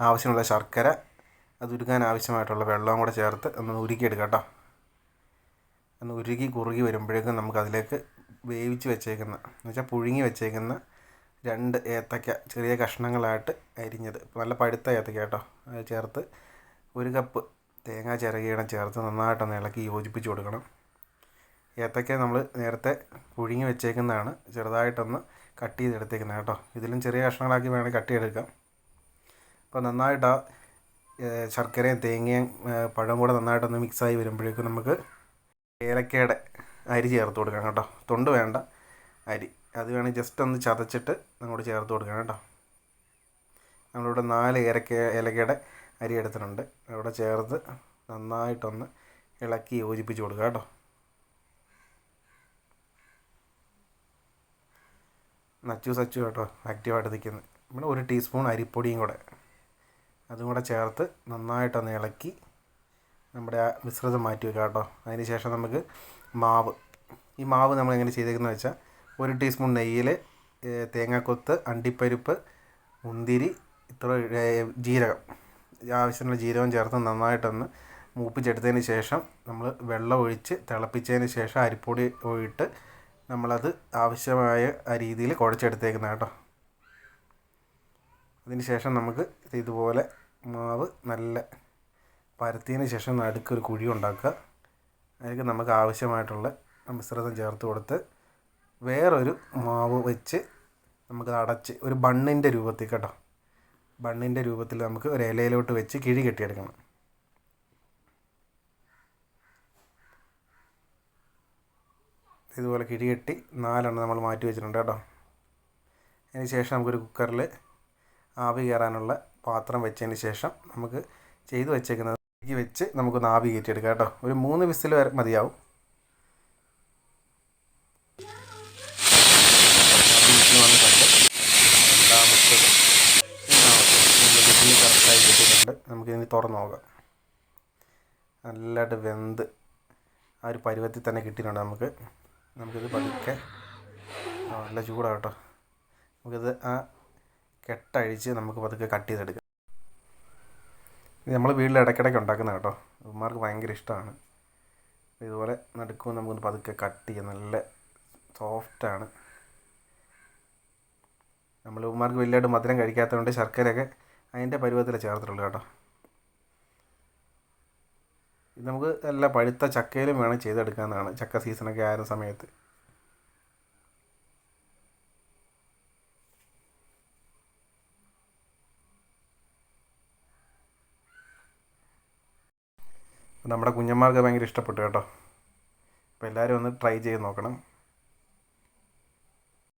ആവശ്യമുള്ള ശർക്കര അത് ഉരുക്കാൻ ആവശ്യമായിട്ടുള്ള വെള്ളവും കൂടെ ചേർത്ത് ഒന്ന് ഉരുക്കിയെടുക്കാം കേട്ടോ ഒന്ന് ഉരുകി കുറുകി വരുമ്പോഴേക്കും നമുക്ക് അതിലേക്ക് വേവിച്ച് വെച്ചേക്കുന്ന എന്ന് വെച്ചാൽ പുഴുങ്ങി വെച്ചേക്കുന്ന രണ്ട് ഏത്തക്ക ചെറിയ കഷ്ണങ്ങളായിട്ട് അരിഞ്ഞത്. നല്ല പഴുത്ത ഏത്തക്ക കേട്ടോ അത് ചേർത്ത് ഒരു കപ്പ് തേങ്ങ ചിരകിയിടം ചേർത്ത് നന്നായിട്ടൊന്ന് ഇളക്കി യോജിപ്പിച്ച് കൊടുക്കണം. ഏത്തക്ക നമ്മൾ നേരത്തെ പുഴുങ്ങി വെച്ചേക്കുന്നതാണ്. ചെറുതായിട്ടൊന്ന് കട്ട് ചെയ്തെടുത്തേക്കുന്നത് കേട്ടോ. ഇതിലും ചെറിയ കഷ്ണങ്ങളാക്കി വേണമെങ്കിൽ കട്ട് ചെയ്തെടുക്കാം. അപ്പോൾ നന്നായിട്ട് ആ ശർക്കരയും തേങ്ങയും പഴം കൂടെ നന്നായിട്ടൊന്ന് മിക്സായി വരുമ്പോഴേക്കും നമുക്ക് ഏലക്കയുടെ അരി ചേർത്ത് കൊടുക്കാം കേട്ടോ. തൊണ്ട് വേണ്ട അരി. അത് വേണമെങ്കിൽ ജസ്റ്റ് ഒന്ന് ചതച്ചിട്ട് അങ്ങോട്ട് ചേർത്ത് കൊടുക്കണം കേട്ടോ. നമ്മളിവിടെ നാല് ഏലക്ക ഏലക്കയുടെ അരി എടുത്തിട്ടുണ്ട്. അവിടെ ചേർത്ത് നന്നായിട്ടൊന്ന് ഇളക്കി യോജിപ്പിച്ച് കൊടുക്കുക കേട്ടോ. നച്ചു സച്ചു കേട്ടോ ആക്റ്റീവായിട്ട് നിൽക്കുന്നത് നമ്മൾ ഒരു ടീസ്പൂൺ അരിപ്പൊടിയും കൂടെ. അതും കൂടെ ചേർത്ത് നന്നായിട്ടൊന്ന് ഇളക്കി നമ്മുടെ ആ മിശ്രിതം മാറ്റി വെക്കാം കേട്ടോ. അതിന് ശേഷം നമുക്ക് മാവ്. ഈ മാവ് നമ്മൾ എങ്ങനെ ചെയ്തേക്കുന്നത് വെച്ചാൽ ഒരു ടീസ്പൂൺ നെയ്യിൽ തേങ്ങാക്കൊത്ത് അണ്ടിപ്പരിപ്പ് മുന്തിരി ഇത്ര ജീരകം. ആവശ്യമുള്ള ജീരകം ചേർത്ത് നന്നായിട്ടൊന്ന് മൂപ്പിച്ചെടുത്തതിന് ശേഷം നമ്മൾ വെള്ളം ഒഴിച്ച് തിളപ്പിച്ചതിന് ശേഷം അരിപ്പൊടി ഇട്ട് നമ്മളത് ആവശ്യമായ രീതിയിൽ കുഴച്ചെടുത്തേക്കുന്ന കേട്ടോ. അതിന് ശേഷം നമുക്ക് ഇതുപോലെ മാവ് നല്ല പരത്തിയതിന് ശേഷം നടുക്കൊരു കുഴി ഉണ്ടാക്കുക. അതിലേക്ക് നമുക്ക് ആവശ്യമായിട്ടുള്ള മിശ്രിതം ചേർത്ത് കൊടുത്ത് വേറൊരു മാവ് വെച്ച് നമുക്ക് അടച്ച് ഒരു ബണ്ണിന്റെ രൂപത്തിൽ കേട്ടോ. ബണ്ണിന്റെ രൂപത്തിൽ നമുക്ക് ഒരു ഇലയിലോട്ട് വെച്ച് കിഴി കെട്ടിയെടുക്കണം. ഇതുപോലെ കിഴി കെട്ടി നാലെണ്ണം നമ്മൾ മാറ്റി വെച്ചിട്ടുണ്ട് കേട്ടോ. അതിന് ശേഷം നമുക്കൊരു കുക്കറിൽ ആവി കയറാനുള്ള പാത്രം വെച്ചതിന് ശേഷം നമുക്ക് ചെയ്ത് വെച്ചേക്കുന്നത് വെച്ച് നമുക്കൊന്ന് ആവി കയറ്റിയെടുക്കാം കേട്ടോ. ഒരു മൂന്ന് വിസിൽ വരെ മതിയാവും. നമുക്കിതിന് തുറന്ന് നോക്കാം. നല്ലതായിട്ട് വെന്ത് ആ ഒരു പരുവത്തിൽ തന്നെ കിട്ടിയിട്ടുണ്ട് നമുക്ക്. നമുക്കിത് പതുക്കെ. നല്ല ചൂടാണ് കേട്ടോ നമുക്കിത് ആ കെട്ടഴിച്ച് നമുക്ക് പതുക്കെ കട്ട് ചെയ്തെടുക്കാം. ഇത് നമ്മൾ വീട്ടിൽ ഇടയ്ക്കിടയ്ക്ക് ഉണ്ടാക്കുന്ന കേട്ടോ. ഉമ്മാർക്ക് ഭയങ്കര ഇഷ്ടമാണ് ഇതുപോലെ നടുക്കുമ്പോൾ നമുക്കൊന്ന് പതുക്കെ കട്ട് ചെയ്യാം. നല്ല സോഫ്റ്റാണ് നമ്മൾ ഉമ്മാർക്ക് വലിയതായിട്ട് മധുരം കഴിക്കാത്തതുകൊണ്ട് ശർക്കരയൊക്കെ അതിന്റെ പരുവത്തിലേ ചേർത്തിട്ടുള്ളൂ കേട്ടോ. ഇത് നമുക്ക് നല്ല പഴുത്ത ചക്കയിലും വേണം ചെയ്തെടുക്കാവുന്നതാണ് ചക്ക സീസണൊക്കെ ആയ സമയത്ത്. നമ്മുടെ കുഞ്ഞന്മാർക്ക് ഭയങ്കര ഇഷ്ടപ്പെട്ടു കേട്ടോ. അപ്പോൾ എല്ലാവരും ഒന്ന് ട്രൈ ചെയ്ത് നോക്കണം.